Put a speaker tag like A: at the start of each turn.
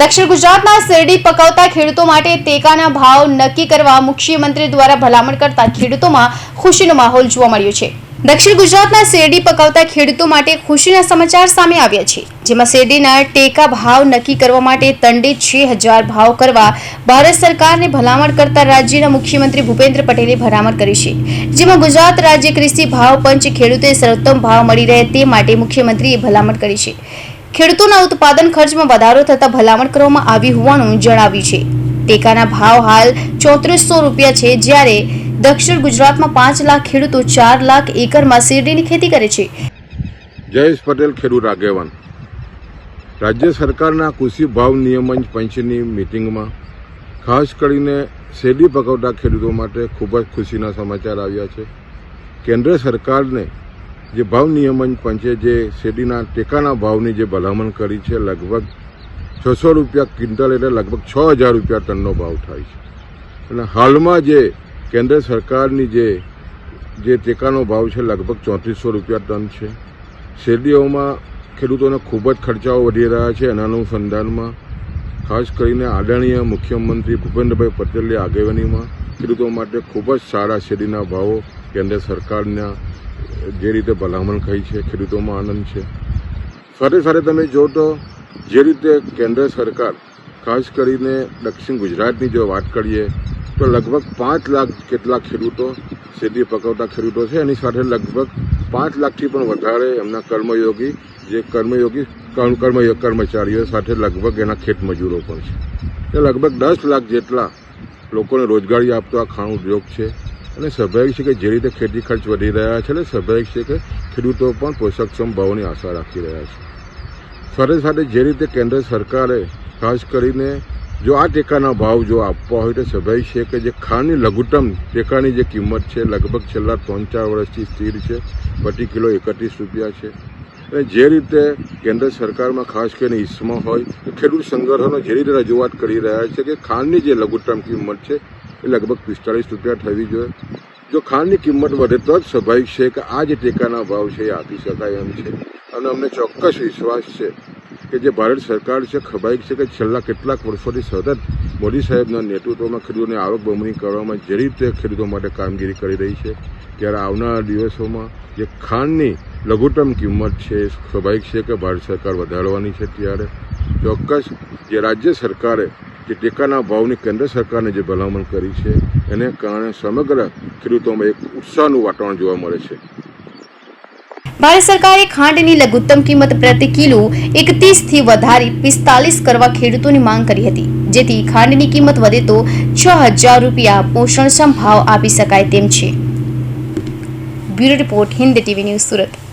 A: દક્ષિણ ગુજરાતમાં શેરડી પકવતા ખેડૂતો માટે ટેકાના ભાવ નક્કી કરવા મુખ્યમંત્રી દ્વારા ભલામણ કરતા ખેડૂતોમાં ખુશીનો માહોલ જોવા મળ્યો છે. દક્ષિણ ગુજરાતના શેરડી પકવતા ખેડૂતો માટે ખુશીના સમાચાર સામે આવ્યા છે. જેમાં શેરડીના ટેકા ભાવ નક્કી કરવા માટે તંડે છ હજાર ભાવ કરવા ભારત સરકારને ભલામણ કરતા રાજ્યના મુખ્યમંત્રી ભૂપેન્દ્ર પટેલે ભલામણ કરી છે. જેમાં ગુજરાત રાજ્ય કૃષિ ભાવ પંચ ખેડૂતોએ સર્વોત્તમ ભાવ મળી રહે તે માટે મુખ્યમંત્રીએ ભલામણ કરી છે. ખેડૂતોના ઉત્પાદન ખર્ચમાં વધારો થતા ભલામણ કરવામાં આવી હોવાનું જણાવ્યું છે. ટેકાના ભાવ હાલ ચોત્રીસો રૂપિયા છે, જ્યારે દક્ષિણ ગુજરાતમાં પાંચ લાખ ખેડૂતો ચાર લાખ એકરમાં શેરડીની ખેતી કરે છે.
B: જયેશ પટેલ, ખેડૂત આગેવાન. રાજ્ય સરકારના કૃષિ ભાવ નિયમન પંચની મિટિંગમાં ખાસ કરીને શેરડી પકવતા ખેડૂતો માટે ખૂબ જ ખુશીના સમાચાર આવ્યા છે. કેન્દ્ર સરકારને જે ભાવ નિયમન પંચે જે શેરડીના ટેકાના ભાવની જે ભલામણ કરી છે, લગભગ છસો રૂપિયા ક્વિન્ટલ એટલે લગભગ છ હજાર રૂપિયા ટનનો ભાવ થાય છે. અને હાલમાં જે કેન્દ્ર સરકારની જે જે ટેકાનો ભાવ છે, લગભગ ચોત્રીસો રૂપિયા ટન છે. શેરડીઓમાં ખેડૂતોને ખૂબ જ ખર્ચાઓ વધી રહ્યા છે. એના અનુસંધાનમાં ખાસ કરીને આદરણીય મુખ્યમંત્રી ભૂપેન્દ્રભાઈ પટેલની આગેવાનીમાં ખેડૂતો માટે ખૂબ જ સારા શેરડીના ભાવો કેન્દ્ર સરકારના જે રીતે ભલામણ કરી છે, ખેડૂતોમાં આનંદ છે. સાથે સાથે તમે જો તો જે રીતે કેન્દ્ર સરકાર, ખાસ કરીને દક્ષિણ ગુજરાતની જો વાત કરીએ, તો લગભગ પાંચ લાખ કેટલા ખેડૂતો શેતી પકવતા ખેડૂતો છે. એની સાથે લગભગ પાંચ લાખથી પણ વધારે એમના કર્મયોગી, જે કર્મયોગી, કર્મ કર્મ- કર્મચારીઓ સાથે લગભગ એના ખેત મજૂરો પણ છે. એ લગભગ દસ લાખ જેટલા લોકોને રોજગારી આપતો આ ખાણ ઉદ્યોગ છે. અને સ્વાભાવિક છે કે જે રીતે ખેતી ખર્ચ વધી રહ્યા છે અને સ્વાભાવિક છે કે ખેડૂતો પણ પોષકક્ષમ ભાવોની આશા રાખી રહ્યા છે. સાથે સાથે જે રીતે કેન્દ્ર સરકારે ખાસ કરીને જો આ ટેકાના ભાવ જો આપવા હોય તો સ્વાભાવિક છે કે જે ખાંડની લઘુત્તમ ટેકાની જે કિંમત છે લગભગ છેલ્લા ત્રણ ચાર વર્ષથી સ્થિર છે, પ્રતિ કિલો એકત્રીસ રૂપિયા છે. અને જે રીતે કેન્દ્ર સરકારમાં ખાસ કરીને ઈસમાં હોય ખેડૂત સંગઠનો જે રીતે રજૂઆત કરી રહ્યા છે કે ખાંડની જે લઘુત્તમ કિંમત છે એ લગભગ પિસ્તાળીસ રૂપિયા થવી જોઈએ. જો ખાંડની કિંમત વધે તો જ સ્વાભાવિક છે કે આ જે ટેકાના ભાવ છે એ આપી શકાય એમ છે. અને અમને ચોક્કસ વિશ્વાસ છે કે જે ભારત સરકાર છે સ્વાભાવિક છે કે છેલ્લા કેટલાક વર્ષોથી સતત મોદી સાહેબના નેતૃત્વમાં ખેડૂતોની આવક બમણી કરવામાં જે રીતે ખેડૂતો માટે કામગીરી કરી રહી છે, ત્યારે આવનારા દિવસોમાં જે ખાંડની લઘુત્તમ કિંમત છે સ્વાભાવિક છે કે ભારત સરકાર વધારવાની છે ત્યારે. ચોક્કસ જે રાજ્ય સરકારે જે ટેકાના ભાવની કેન્દ્ર સરકારને જે ભલામણ કરી છે, એને કારણે સમગ્ર ખેડૂતોમાં એક ઉત્સાહનું વાતાવરણ જોવા મળે છે.
A: ભારત સરકારે ખાંડની લઘુત્તમ કિંમત પ્રતિ કિલો એકત્રીસથી વધારી પિસ્તાલીસ કરવા ખેડૂતોની માંગ કરી હતી. જેથી ખાંડની કિંમત વધે તો છ હજાર રૂપિયા પોષણક્ષમ ભાવ આપી શકાય તેમ છે. Bureau report Hind TV news Surat.